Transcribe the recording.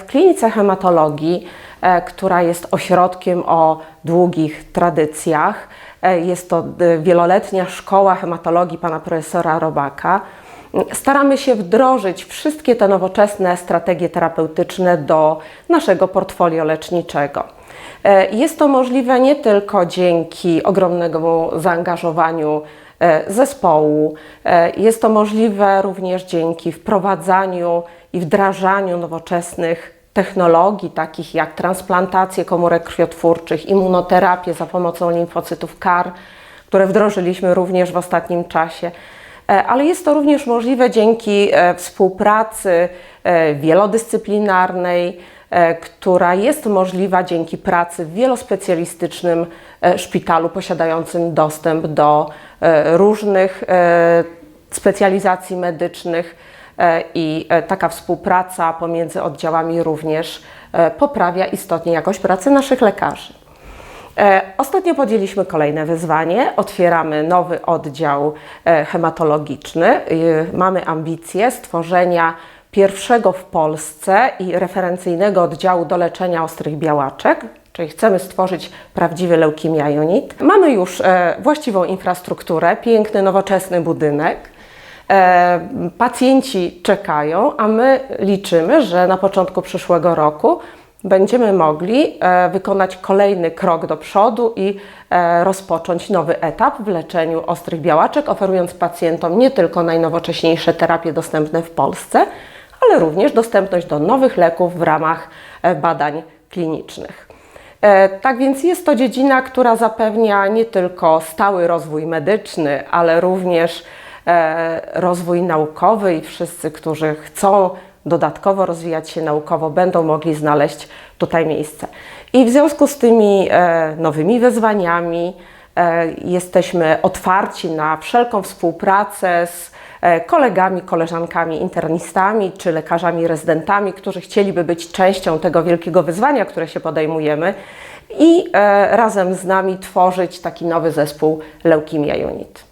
W klinice hematologii, e, która jest ośrodkiem o długich tradycjach, e, jest to e, wieloletnia szkoła hematologii pana profesora Robaka. Staramy się wdrożyć wszystkie te nowoczesne strategie terapeutyczne do naszego portfolio leczniczego. Jest to możliwe nie tylko dzięki ogromnemu zaangażowaniu zespołu, jest to możliwe również dzięki wprowadzaniu i wdrażaniu nowoczesnych technologii, takich jak transplantacje komórek krwiotwórczych, immunoterapię za pomocą limfocytów KAR, które wdrożyliśmy również w ostatnim czasie. E, Ale jest to również możliwe dzięki e, współpracy e, wielodyscyplinarnej, która jest możliwa dzięki pracy w wielospecjalistycznym szpitalu posiadającym dostęp do różnych specjalizacji medycznych i e, taka współpraca pomiędzy oddziałami również e, poprawia istotnie jakość pracy naszych lekarzy. E, Ostatnio podjęliśmy kolejne wyzwanie. Otwieramy nowy oddział e, hematologiczny. E, Mamy ambicje stworzenia pierwszego w Polsce i referencyjnego oddziału do leczenia ostrych białaczek. Czyli chcemy stworzyć prawdziwy leukemia unit. Mamy już e, właściwą infrastrukturę, piękny, nowoczesny budynek. E, Pacjenci czekają, a my liczymy, że na początku przyszłego roku będziemy mogli e, wykonać kolejny krok do przodu i e, rozpocząć nowy etap w leczeniu ostrych białaczek, oferując pacjentom nie tylko najnowocześniejsze terapie dostępne w Polsce, ale również dostępność do nowych leków w ramach badań klinicznych. Tak więc jest to dziedzina, która zapewnia nie tylko stały rozwój medyczny, ale również rozwój naukowy i wszyscy, którzy chcą dodatkowo rozwijać się naukowo, będą mogli znaleźć tutaj miejsce. I w związku z tymi e, nowymi wyzwaniami e, jesteśmy otwarci na wszelką współpracę z e, kolegami, koleżankami internistami czy lekarzami rezydentami, którzy chcieliby być częścią tego wielkiego wyzwania, które się podejmujemy i e, razem z nami tworzyć taki nowy zespół Leukemia Unit.